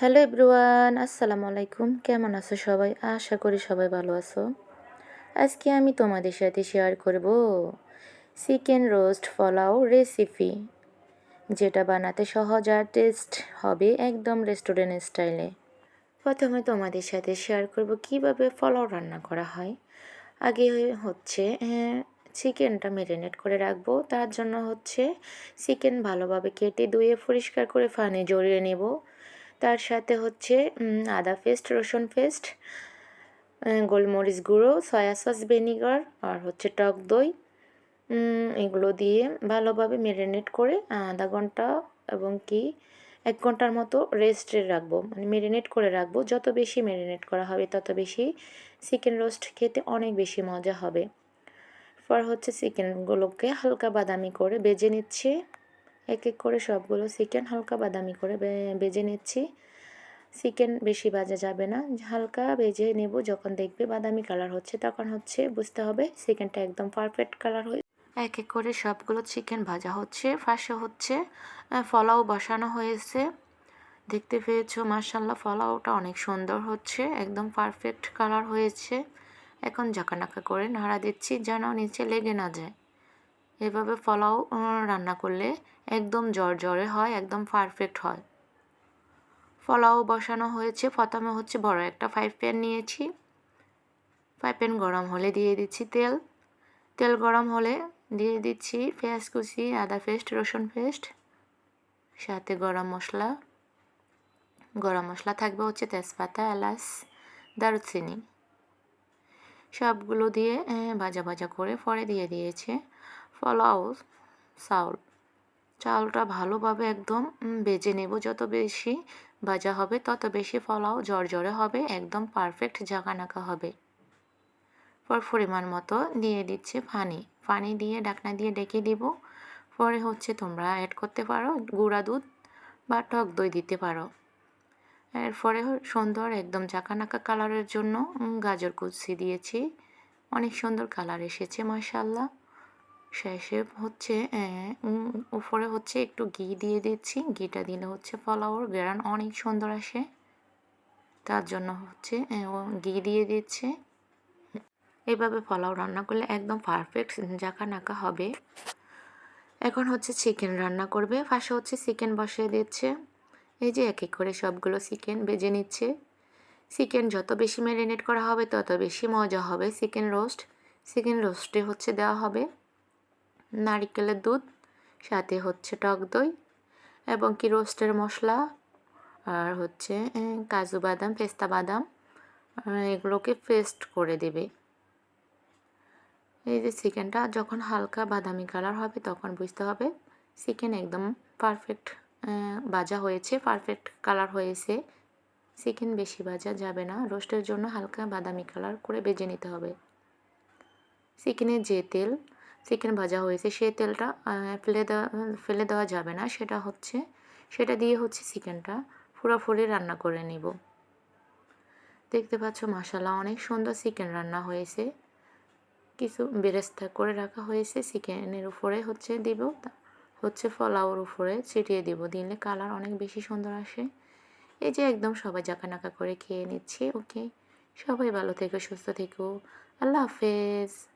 Hello everyone, আসসালামু আলাইকুম। কেমন আছো সবাই? আশা করি সবাই ভালো আছো। আজকে আমি তোমাদের সাথে শেয়ার করব চিকেন রোস্ট ফলাও রেসিপি যেটা বানাতে সহজ আর টেস্ট হবে একদম রেস্টুরেন্ট স্টাইলে প্রথমে তোমাদের সাথে শেয়ার করব কীভাবে ফলাও রান্না করা হয়। আগে হচ্ছে চিকেনটা ম্যারিনেট করে রাখব। তার জন্য হচ্ছে, চিকেন ভালোভাবে কেটে ধুয়ে পরিষ্কার করে ফানে জড়িয়ে নেব। তার সাথে হচ্ছে আদা পেস্ট, রসুন পেস্ট গোলমরিচ গুঁড়ো, সয়া সস, ভিনিগার আর হচ্ছে টক দই এগুলো দিয়ে ভালোভাবে ম্যারিনেট করে আধা ঘণ্টা এবং কি এক ঘণ্টার মতো রেস্টে রাখব। মানে ম্যারিনেট করে রাখব। যত বেশি ম্যারিনেট করা হবে, তত বেশি চিকেন রোস্ট খেতে অনেক বেশি মজা হবে। পর হচ্ছে চিকেনগুলোকে হালকা বাদামি করে বেজে নিচ্ছি। এক এক করে সবগুলো চিকেন হালকা বাদামি করে বেজে নিচ্ছি। চিকেন বেশি ভাজা যাবে না। হালকা ভেজে নেব, যখন দেখবে বাদামি কালার হচ্ছে তখন হচ্ছে, বুঝতে হবে চিকেনটা একদম পারফেক্ট কালার হয়ে এক এক করে সবগুলো চিকেন ভাজা হচ্ছে, ফাঁসে হচ্ছে ফলাও বসানো হয়েছে। দেখতে পেয়েছ মার্শাল্লাহ ফলাওটা অনেক সুন্দর হচ্ছে, একদম পারফেক্ট কালার হয়েছে। এখন জাকানাকা করে নাড়া দিচ্ছি, যেন নিচে লেগে না যায়। এভাবে পোলাও রান্না করলে একদম জ্বরে হয়, একদম পারফেক্ট হয়। পোলাও বসানো হয়েছে, প্রথমে হচ্ছে বড় একটা ফ্রাই প্যান নিয়েছি। ফ্রাই প্যান গরম হলে দিয়ে দিচ্ছি তেল। তেল গরম হলে দিয়ে দিচ্ছি পেঁয়াজ কুচি, আদা পেস্ট, রসুন পেস্ট, সাথে গরম মশলা। গরম মশলা থাকবে হচ্ছে তেজপাতা, এলাচ, দারুচিনি। সবগুলো দিয়ে ভাজা ভাজা করে পরে দিয়ে দিয়েছে। পোলাও চাউল। চাউলটা ভালোভাবে একদম বেজে নেব। যত বেশি ভাজা হবে, তত বেশি পোলাও জর্জরে হবে, একদম পারফেক্ট জাগানাকা হবে। পর পরিমাণ মতো দিয়ে দিচ্ছে পানি। পানি দিয়ে ডাকনা দিয়ে ডেকে দিব। পরে হচ্ছে তোমরা অ্যাড করতে পারো গুঁড়া দুধ বা টক দই দিতে পারো। এরপরে সুন্দর একদম জাকানাকা কালারের জন্য গাজর কুচি দিয়েছি। অনেক সুন্দর কালার এসেছে মাসাল্লাহ শেষে হচ্ছে উপরে হচ্ছে একটু ঘি দিয়ে দিচ্ছি। ঘিটা দিলে হচ্ছে পোলাওর গ্রান অনেক সুন্দর আসে। তার জন্য হচ্ছে ঘি দিয়ে দিচ্ছে। এভাবে পোলাও রান্না করলে একদম পারফেক্ট জাকা নাকা হবে। এখন হচ্ছে চিকেন রান্না করবে। পাশে হচ্ছে চিকেন বসিয়ে দিচ্ছে। এই যে এক এক করে সবগুলো চিকেন বেজে নিচ্ছে। চিকেন যত বেশি ম্যারিনেট করা হবে, তত বেশি মজা হবে। চিকেন রোস্ট চিকেন রোস্টে হচ্ছে দেওয়া হবে। নারিকেলের দুধ, সাথে হচ্ছে টক দই এবং কি রোস্টের মশলা আর হচ্ছে কাজু বাদাম, পেস্তা বাদাম এগুলোকে পেস্ট করে দেবে। এই যে চিকেনটা যখন হালকা বাদামি কালার হবে তখন বুঝতে হবে চিকেন একদম পারফেক্ট ভাজা হয়েছে, পারফেক্ট কালার হয়েছে। চিকেন বেশি ভাজা যাবে না, রোস্টের জন্য হালকা বাদামি কালার করে বেজে নিতে হবে। চিকেনের যে তেল চিকেন ভাজা হয়েছে সেই তেলটা ফেলে দেওয়া ফেলে দেওয়া যাবে না। সেটা হচ্ছে, সেটা দিয়ে হচ্ছে চিকেনটা পুরোপুরি রান্না করে নিব। দেখতে পাচ্ছ মশালা অনেক সুন্দর চিকেন রান্না হয়েছে। কিছু বেরেস্তা করে রাখা হয়েছে, চিকেনের উপরে হচ্ছে দিব হচ্ছে ফলাওয়ার উপরে ছিটিয়ে দিব। দিলে কালার অনেক বেশি সুন্দর আসে। এই যে একদম সবাই জাকানাকা করে খেয়ে নিচ্ছে, ওকে? সবাই ভালো থেকো, সুস্থ থেকো। আল্লাহ হাফেজ।